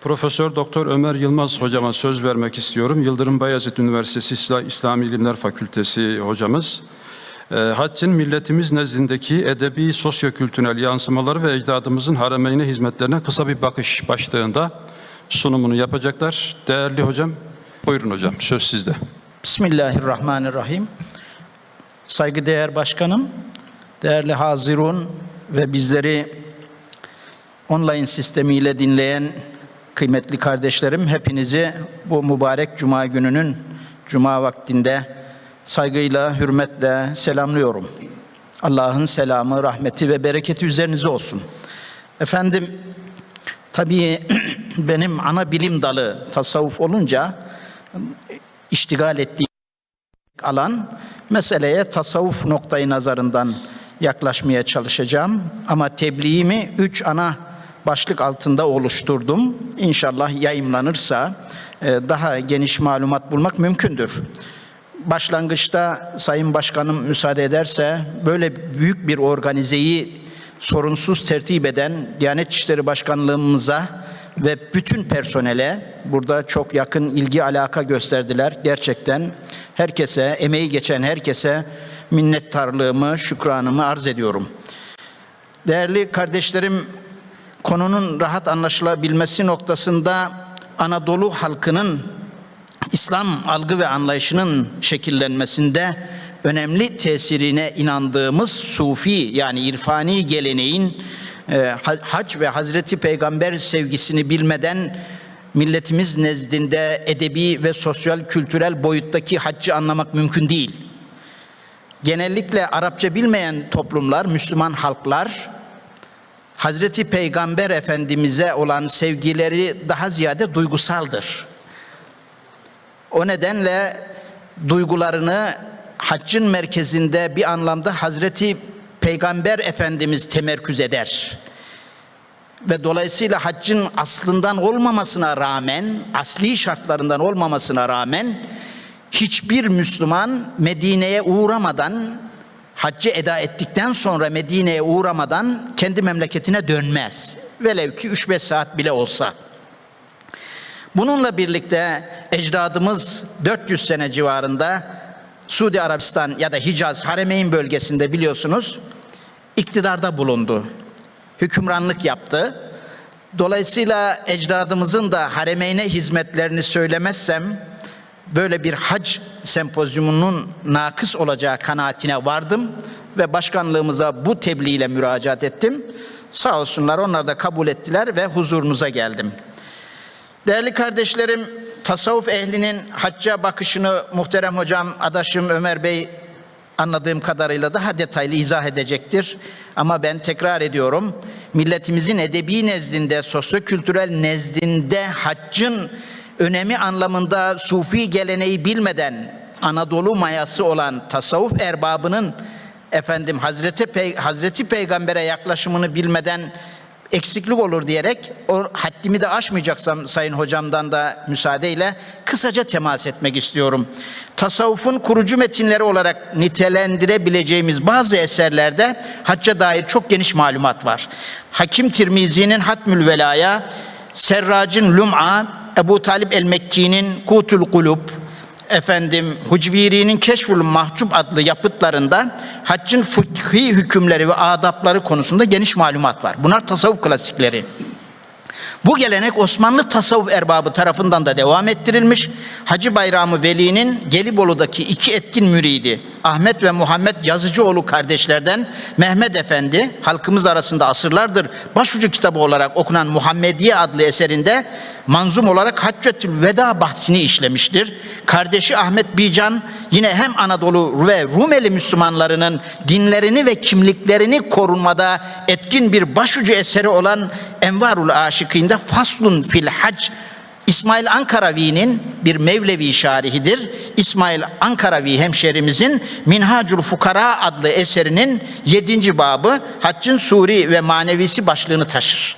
Profesör Doktor Ömer Yılmaz hocama söz vermek istiyorum. Yıldırım Bayezid Üniversitesi İsla- İslami İlimler Fakültesi hocamız. Haccın milletimiz nezdindeki edebi, sosyokültürel yansımaları ve ecdadımızın haremeyne hizmetlerine kısa bir bakış başlığında sunumunu yapacaklar. Değerli hocam, buyurun hocam söz sizde. Bismillahirrahmanirrahim. Saygıdeğer başkanım, değerli hazirun ve bizleri online sistemiyle dinleyen kıymetli kardeşlerim hepinizi bu mübarek cuma gününün cuma vaktinde saygıyla, hürmetle selamlıyorum. Allah'ın selamı, rahmeti ve bereketi üzerinize olsun. Efendim, tabii benim ana bilim dalı tasavvuf olunca iştigal ettiğim alan meseleye tasavvuf noktayı nazarından yaklaşmaya çalışacağım. Ama tebliğimi üç ana başlık altında oluşturdum. İnşallah yayımlanırsa e, daha geniş malumat bulmak mümkündür. Başlangıçta Sayın Başkanım müsaade ederse böyle büyük bir organizeyi sorunsuz tertip eden Diyanet İşleri Başkanlığımıza ve bütün personele burada çok yakın ilgi alaka gösterdiler. Gerçekten herkese, emeği geçen herkese minnettarlığımı, şükranımı arz ediyorum. Değerli kardeşlerim, konunun rahat anlaşılabilmesi noktasında Anadolu halkının İslam algı ve anlayışının şekillenmesinde önemli tesirine inandığımız sufi yani irfani geleneğin e, hac ve Hazreti Peygamber sevgisini bilmeden milletimiz nezdinde edebi ve sosyal kültürel boyuttaki haccı anlamak mümkün değil. Genellikle Arapça bilmeyen toplumlar, Müslüman halklar Hazreti Peygamber Efendimiz'e olan sevgileri daha ziyade duygusaldır. O nedenle duygularını haccın merkezinde bir anlamda Hazreti Peygamber Efendimiz temerküz eder. Ve dolayısıyla haccın aslından olmamasına rağmen, asli şartlarından olmamasına rağmen hiçbir Müslüman Medine'ye uğramadan, haccı eda ettikten sonra Medine'ye uğramadan kendi memleketine dönmez. Velev ki 3-5 saat bile olsa. Bununla birlikte ecdadımız 400 sene civarında Suudi Arabistan ya da Hicaz Haremeyn bölgesinde biliyorsunuz iktidarda bulundu. Hükümranlık yaptı. Dolayısıyla ecdadımızın da haremeyne hizmetlerini söylemezsem böyle bir hac sempozyumunun nakıs olacağı kanaatine vardım ve başkanlığımıza bu tebliğ ile müracaat ettim. Sağ olsunlar onlar da kabul ettiler ve huzurunuza geldim. Değerli kardeşlerim, tasavvuf ehlinin hacca bakışını muhterem hocam, adaşım Ömer Bey anladığım kadarıyla daha detaylı izah edecektir. Ama ben tekrar ediyorum, milletimizin edebi nezdinde, sosyokültürel nezdinde haccın önemi anlamında sufi geleneği bilmeden Anadolu mayası olan tasavvuf erbabının efendim Hazreti Pey Hazreti Peygamber'e yaklaşımını bilmeden eksiklik olur diyerek o haddimi de aşmayacaksam sayın hocamdan da müsaadeyle kısaca temas etmek istiyorum. Tasavvufun kurucu metinleri olarak nitelendirebileceğimiz bazı eserlerde hacca dair çok geniş malumat var. Hakim Tirmizi'nin Hatmül Velaya, Serrac'ın Lum'a, Ebu Talip el-Mekki'nin Kutul Kulub, efendim Hucviri'nin Keşful Mahcup adlı yapıtlarında haccın fıkhi hükümleri ve adapları konusunda geniş malumat var. Bunlar tasavvuf klasikleri. Bu gelenek Osmanlı tasavvuf erbabı tarafından da devam ettirilmiş. Hacı Bayramı Veli'nin Gelibolu'daki iki etkin müridi Ahmet ve Muhammed Yazıcıoğlu kardeşlerden Mehmet Efendi halkımız arasında asırlardır başucu kitabı olarak okunan Muhammediye adlı eserinde manzum olarak Haccetül Veda bahsini işlemiştir. Kardeşi Ahmet Bican yine hem Anadolu ve Rumeli Müslümanlarının dinlerini ve kimliklerini korunmada etkin bir başucu eseri olan Envarul Aşıkîn'de Faslun fil Hac İsmail Ankaravi'nin bir Mevlevi şarihidir. İsmail Ankaravi hemşerimizin Minhacul Fukara adlı eserinin 7. babı haccın suri ve manevisi başlığını taşır.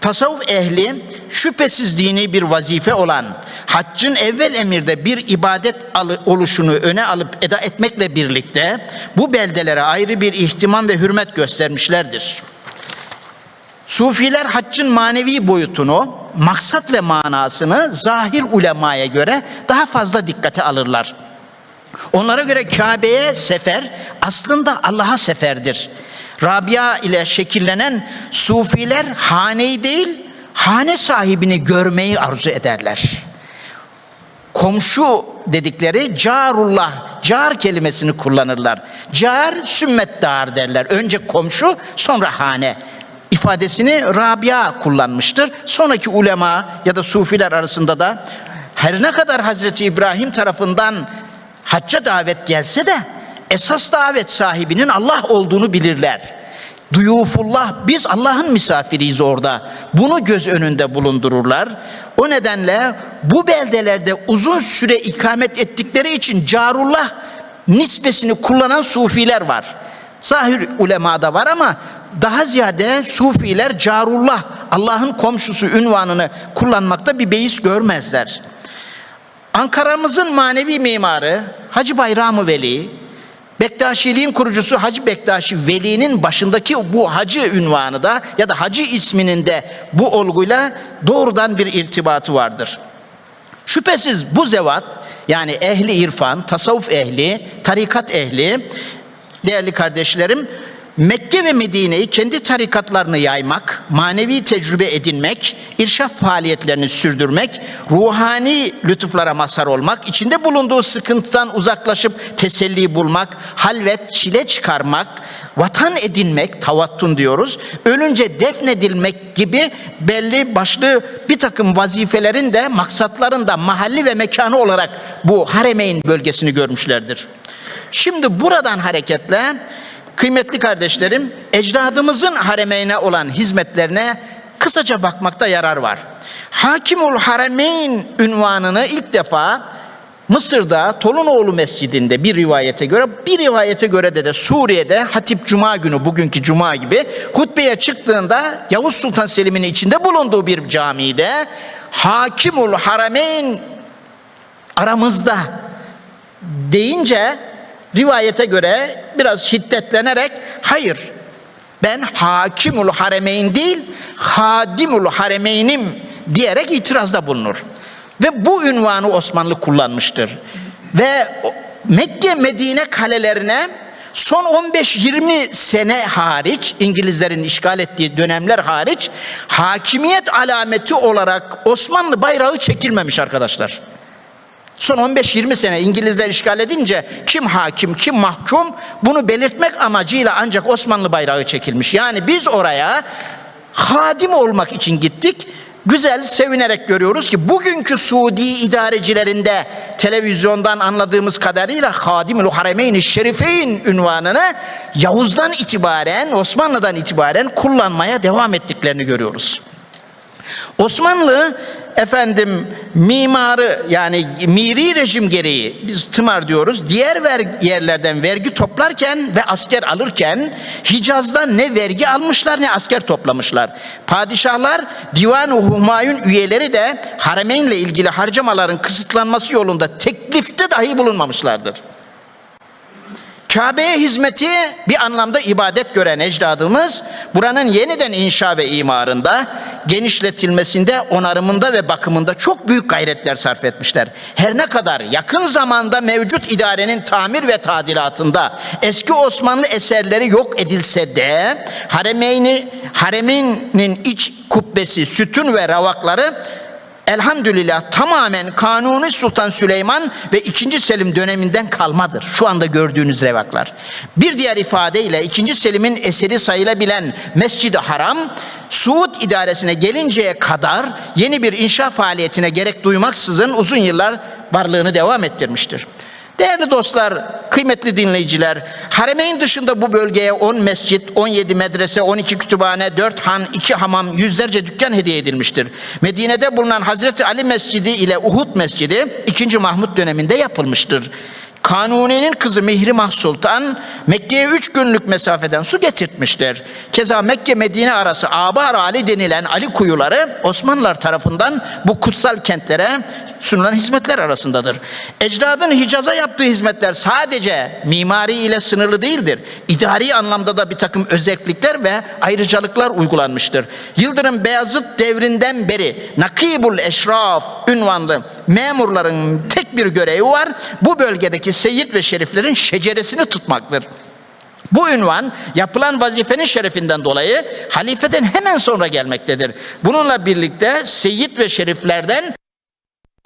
Tasavvuf ehli şüphesiz dini bir vazife olan haccın evvel emirde bir ibadet oluşunu öne alıp eda etmekle birlikte bu beldelere ayrı bir ihtimam ve hürmet göstermişlerdir. Sufiler haccın manevi boyutunu maksat ve manasını zahir ulemaya göre daha fazla dikkate alırlar. Onlara göre Kabe'ye sefer aslında Allah'a seferdir. Rabia ile şekillenen sufiler haneyi değil, hane sahibini görmeyi arzu ederler. Komşu dedikleri carullah, car kelimesini kullanırlar. Car sümmet dar derler. Önce komşu, sonra hane ifadesini Rabia kullanmıştır. Sonraki ulema ya da sufiler arasında da her ne kadar Hazreti İbrahim tarafından hacca davet gelse de esas davet sahibinin Allah olduğunu bilirler. Duyufullah biz Allah'ın misafiriyiz orada. Bunu göz önünde bulundururlar. O nedenle bu beldelerde uzun süre ikamet ettikleri için Carullah nisbesini kullanan sufiler var. Zahir ulemada var ama daha ziyade sufiler Carullah Allah'ın komşusu ünvanını kullanmakta bir beis görmezler. Ankara'mızın manevi mimarı Hacı Bayram-ı Veli, Bektaşiliğin kurucusu Hacı Bektaşi Veli'nin başındaki bu hacı ünvanı da ya da hacı isminin de bu olguyla doğrudan bir irtibatı vardır. Şüphesiz bu zevat yani ehli irfan, tasavvuf ehli, tarikat ehli değerli kardeşlerim Mekke ve Medine'yi kendi tarikatlarını yaymak, manevi tecrübe edinmek, irşaf faaliyetlerini sürdürmek, ruhani lütuflara mazhar olmak, içinde bulunduğu sıkıntıdan uzaklaşıp teselli bulmak, halvet, çile çıkarmak, vatan edinmek, tavattun diyoruz, ölünce defnedilmek gibi belli başlı bir takım vazifelerin de maksatların da mahalli ve mekanı olarak bu Haremeyn bölgesini görmüşlerdir. Şimdi buradan hareketle Kıymetli kardeşlerim, ecdadımızın haremeyne olan hizmetlerine kısaca bakmakta yarar var. Hakimul Haremeyn ünvanını ilk defa Mısır'da Tolunoğlu Mescidi'nde bir rivayete göre, bir rivayete göre de de Suriye'de Hatip Cuma günü, bugünkü Cuma gibi hutbeye çıktığında Yavuz Sultan Selim'in içinde bulunduğu bir camide Hakimul Haremeyn aramızda deyince rivayete göre biraz şiddetlenerek hayır ben hakimul haremeyn değil hadimul haremeynim diyerek itirazda bulunur. Ve bu ünvanı Osmanlı kullanmıştır. Ve Mekke Medine kalelerine son 15-20 sene hariç İngilizlerin işgal ettiği dönemler hariç hakimiyet alameti olarak Osmanlı bayrağı çekilmemiş arkadaşlar. Son 15-20 sene İngilizler işgal edince kim hakim, kim mahkum bunu belirtmek amacıyla ancak Osmanlı bayrağı çekilmiş. Yani biz oraya hadim olmak için gittik. Güzel, sevinerek görüyoruz ki bugünkü Suudi idarecilerinde televizyondan anladığımız kadarıyla Hadimül Haremeyn-i Şerifeyn ünvanını Yavuz'dan itibaren, Osmanlı'dan itibaren kullanmaya devam ettiklerini görüyoruz. Osmanlı efendim mimarı yani miri rejim gereği biz tımar diyoruz diğer ver, yerlerden vergi toplarken ve asker alırken Hicaz'dan ne vergi almışlar ne asker toplamışlar. Padişahlar Divan-ı Humayun üyeleri de Haremeyn'le ilgili harcamaların kısıtlanması yolunda teklifte dahi bulunmamışlardır. Kabe'ye hizmeti bir anlamda ibadet gören ecdadımız buranın yeniden inşa ve imarında, genişletilmesinde, onarımında ve bakımında çok büyük gayretler sarf etmişler. Her ne kadar yakın zamanda mevcut idarenin tamir ve tadilatında eski Osmanlı eserleri yok edilse de Haremeyni, Hareminin iç kubbesi, sütun ve ravakları elhamdülillah tamamen Kanuni Sultan Süleyman ve 2. Selim döneminden kalmadır. Şu anda gördüğünüz revaklar. Bir diğer ifadeyle 2. Selim'in eseri sayılabilen Mescid-i Haram Suud idaresine gelinceye kadar yeni bir inşa faaliyetine gerek duymaksızın uzun yıllar varlığını devam ettirmiştir. Değerli dostlar, kıymetli dinleyiciler, Haremeyn dışında bu bölgeye 10 mescit, 17 medrese, 12 kütüphane, 4 han, 2 hamam, yüzlerce dükkan hediye edilmiştir. Medine'de bulunan Hazreti Ali Mescidi ile Uhud Mescidi 2. Mahmut döneminde yapılmıştır. Kanuni'nin kızı Mihrimah Sultan Mekke'ye üç günlük mesafeden su getirtmiştir. Keza Mekke Medine arası Abar Ali denilen Ali kuyuları Osmanlılar tarafından bu kutsal kentlere sunulan hizmetler arasındadır. Ecdadın Hicaz'a yaptığı hizmetler sadece mimari ile sınırlı değildir. İdari anlamda da bir takım özellikler ve ayrıcalıklar uygulanmıştır. Yıldırım Beyazıt devrinden beri Nakibul Eşraf ünvanlı memurların tek bir görevi var. Bu bölgedeki seyit ve şeriflerin şeceresini tutmaktır. Bu ünvan yapılan vazifenin şerefinden dolayı halifeden hemen sonra gelmektedir. Bununla birlikte seyit ve şeriflerden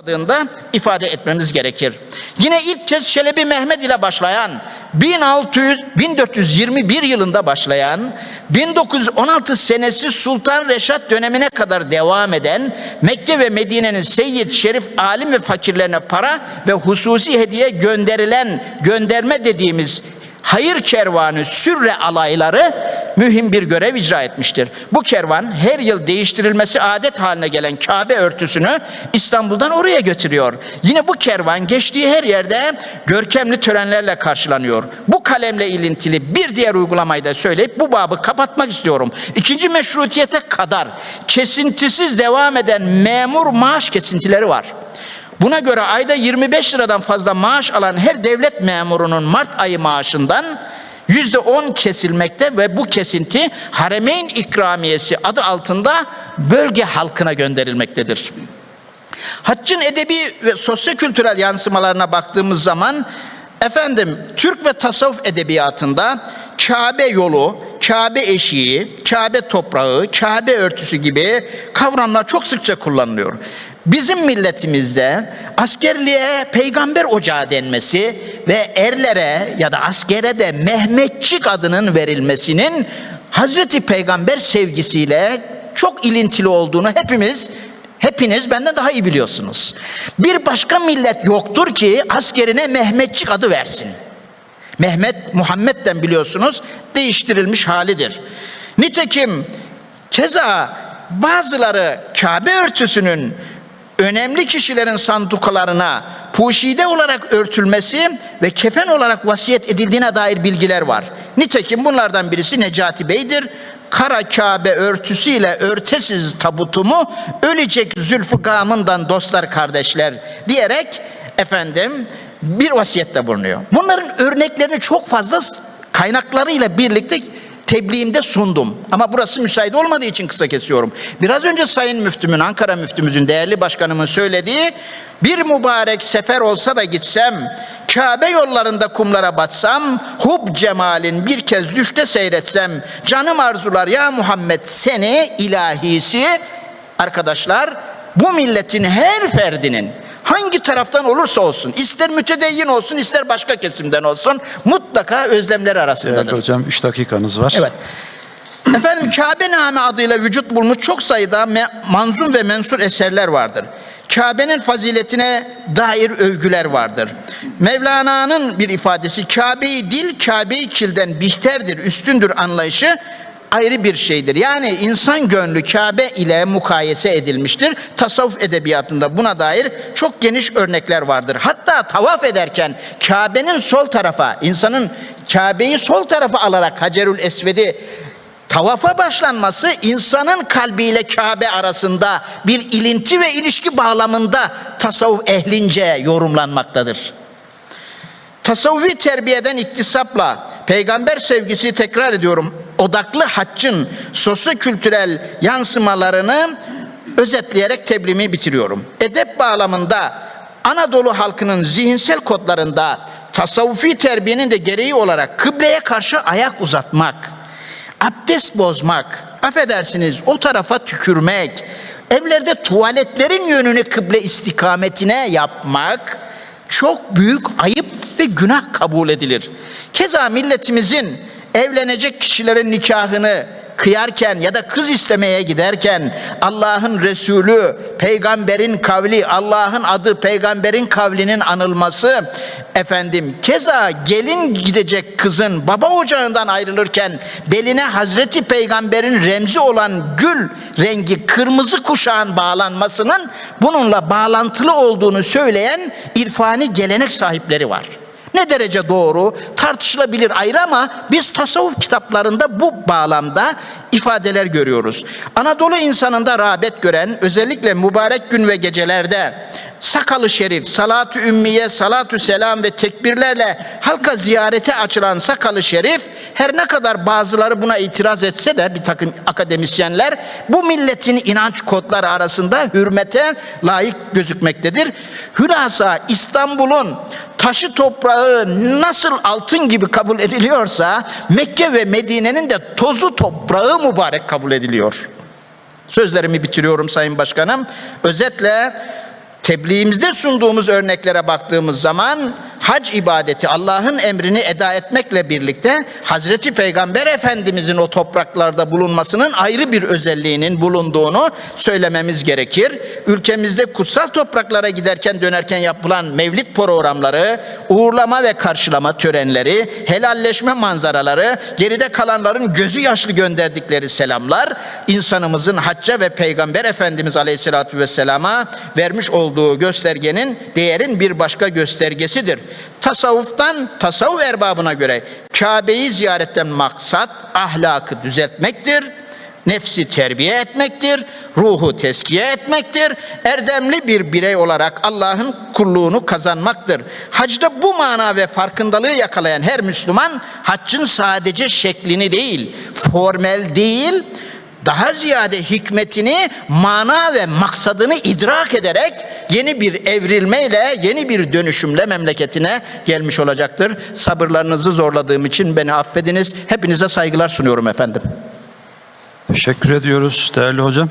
adında ifade etmemiz gerekir. Yine ilk kez Çelebi Mehmet ile başlayan 1600 1421 yılında başlayan 1916 senesi Sultan Reşat dönemine kadar devam eden Mekke ve Medine'nin seyyid, şerif, alim ve fakirlerine para ve hususi hediye gönderilen gönderme dediğimiz hayır kervanı sürre alayları mühim bir görev icra etmiştir. Bu kervan her yıl değiştirilmesi adet haline gelen Kabe örtüsünü İstanbul'dan oraya götürüyor. Yine bu kervan geçtiği her yerde görkemli törenlerle karşılanıyor. Bu kalemle ilintili bir diğer uygulamayı da söyleyip bu babı kapatmak istiyorum. İkinci meşrutiyete kadar kesintisiz devam eden memur maaş kesintileri var. Buna göre ayda 25 liradan fazla maaş alan her devlet memurunun Mart ayı maaşından yüzde 10 kesilmekte ve bu kesinti Haremeyn ikramiyesi adı altında bölge halkına gönderilmektedir. Haccın edebi ve sosyokültürel yansımalarına baktığımız zaman efendim Türk ve tasavvuf edebiyatında Kabe yolu, Kabe eşiği, Kabe toprağı, Kabe örtüsü gibi kavramlar çok sıkça kullanılıyor. Bizim milletimizde askerliğe peygamber ocağı denmesi ve erlere ya da askere de Mehmetçik adının verilmesinin Hazreti Peygamber sevgisiyle çok ilintili olduğunu hepimiz Hepiniz benden daha iyi biliyorsunuz. Bir başka millet yoktur ki askerine Mehmetçik adı versin. Mehmet Muhammed'den biliyorsunuz değiştirilmiş halidir. Nitekim keza bazıları Kabe örtüsünün önemli kişilerin sandukalarına puşide olarak örtülmesi ve kefen olarak vasiyet edildiğine dair bilgiler var. Nitekim bunlardan birisi Necati Bey'dir. Kara Kabe örtüsüyle örtesiz tabutumu ölecek zülfü gamından dostlar kardeşler diyerek efendim bir vasiyette bulunuyor. Bunların örneklerini çok fazla kaynaklarıyla birlikte tebliğimde sundum. Ama burası müsait olmadığı için kısa kesiyorum. Biraz önce Sayın Müftümün, Ankara Müftümüzün, değerli başkanımın söylediği bir mübarek sefer olsa da gitsem, Kabe yollarında kumlara batsam, hub cemalin bir kez düşte seyretsem, canım arzular ya Muhammed seni ilahisi, arkadaşlar bu milletin her ferdinin hangi taraftan olursa olsun, ister mütedeyyin olsun, ister başka kesimden olsun, mutlaka özlemleri arasındadır. Değerli hocam 3 dakikanız var. Evet. Efendim Kabe Name adıyla vücut bulmuş çok sayıda manzum ve mensur eserler vardır. Kabe'nin faziletine dair övgüler vardır. Mevlana'nın bir ifadesi Kabe'yi dil Kabe'yi kilden bihterdir, üstündür anlayışı ayrı bir şeydir. Yani insan gönlü Kabe ile mukayese edilmiştir. Tasavvuf edebiyatında buna dair çok geniş örnekler vardır. Hatta tavaf ederken Kabe'nin sol tarafa, insanın Kabe'yi sol tarafa alarak Hacerül Esved'i Tavafa başlanması insanın kalbiyle Kabe arasında bir ilinti ve ilişki bağlamında tasavvuf ehlince yorumlanmaktadır. Tasavvufi terbiyeden iktisapla peygamber sevgisi tekrar ediyorum odaklı haccın sosyo-kültürel yansımalarını özetleyerek tebliğimi bitiriyorum. Edep bağlamında Anadolu halkının zihinsel kodlarında tasavvufi terbiyenin de gereği olarak kıbleye karşı ayak uzatmak, abdest bozmak, affedersiniz o tarafa tükürmek, evlerde tuvaletlerin yönünü kıble istikametine yapmak çok büyük ayıp ve günah kabul edilir. Keza milletimizin evlenecek kişilerin nikahını kıyarken ya da kız istemeye giderken Allah'ın Resulü, peygamberin kavli, Allah'ın adı, peygamberin kavlinin anılması efendim keza gelin gidecek kızın baba ocağından ayrılırken beline Hazreti Peygamber'in remzi olan gül rengi kırmızı kuşağın bağlanmasının bununla bağlantılı olduğunu söyleyen irfani gelenek sahipleri var. Ne derece doğru tartışılabilir ayrı ama biz tasavvuf kitaplarında bu bağlamda ifadeler görüyoruz. Anadolu insanında rağbet gören özellikle mübarek gün ve gecelerde sakalı şerif, salatü ümmiye, salatü selam ve tekbirlerle halka ziyarete açılan sakalı şerif her ne kadar bazıları buna itiraz etse de bir takım akademisyenler bu milletin inanç kodları arasında hürmete layık gözükmektedir. Hülasa İstanbul'un taşı toprağı nasıl altın gibi kabul ediliyorsa Mekke ve Medine'nin de tozu toprağı mübarek kabul ediliyor. Sözlerimi bitiriyorum Sayın Başkanım. Özetle tebliğimizde sunduğumuz örneklere baktığımız zaman hac ibadeti Allah'ın emrini eda etmekle birlikte Hazreti Peygamber Efendimizin o topraklarda bulunmasının ayrı bir özelliğinin bulunduğunu söylememiz gerekir. Ülkemizde kutsal topraklara giderken dönerken yapılan mevlid programları, uğurlama ve karşılama törenleri, helalleşme manzaraları, geride kalanların gözü yaşlı gönderdikleri selamlar, insanımızın hacca ve Peygamber Efendimiz Aleyhisselatü Vesselam'a vermiş olduğu göstergenin değerin bir başka göstergesidir. Tasavvuftan, tasavvuf erbabına göre Kabe'yi ziyaretten maksat ahlakı düzeltmektir, nefsi terbiye etmektir, ruhu teskiye etmektir, erdemli bir birey olarak Allah'ın kulluğunu kazanmaktır. Hacda bu mana ve farkındalığı yakalayan her Müslüman haccın sadece şeklini değil, formel değil, daha ziyade hikmetini, mana ve maksadını idrak ederek yeni bir evrilmeyle, yeni bir dönüşümle memleketine gelmiş olacaktır. Sabırlarınızı zorladığım için beni affediniz. Hepinize saygılar sunuyorum efendim. Teşekkür ediyoruz değerli hocam.